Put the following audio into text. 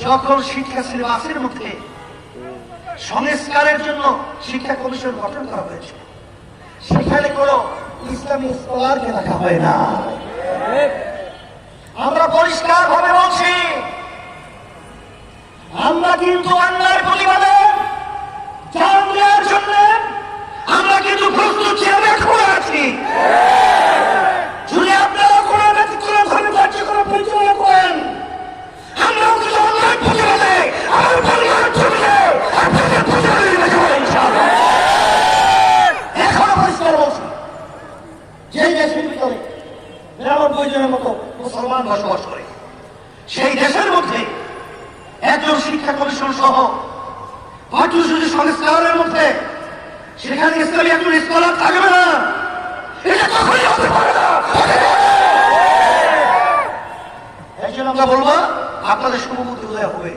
যখন শিক্ষা সিলেবাসের মধ্যে সংস্কারের জন্য শিক্ষা কমিশন গঠন করা হয়েছে। সেখানে কোনো ইসলামী স্কলারকে রাখা হয় না। আমরা পরিষ্কার ভাবে বলছি, আমরা কিন্তু অন্যায় যে দেশের ভিতরে নিরানব্বই জনের মতো মুসলমান বসবাস করে, সেই দেশের মধ্যে একজন শিক্ষা কমিশন সহ পাঠ্যসূচি সংস্কারের মধ্যে সেখানে ইসলামী একজন স্কলার থাকবে না, এটা কখনই হতে পারে না। এই জন্য আমরা বলব, আপনাদের শুভবুদ্ধি উদয় হবে।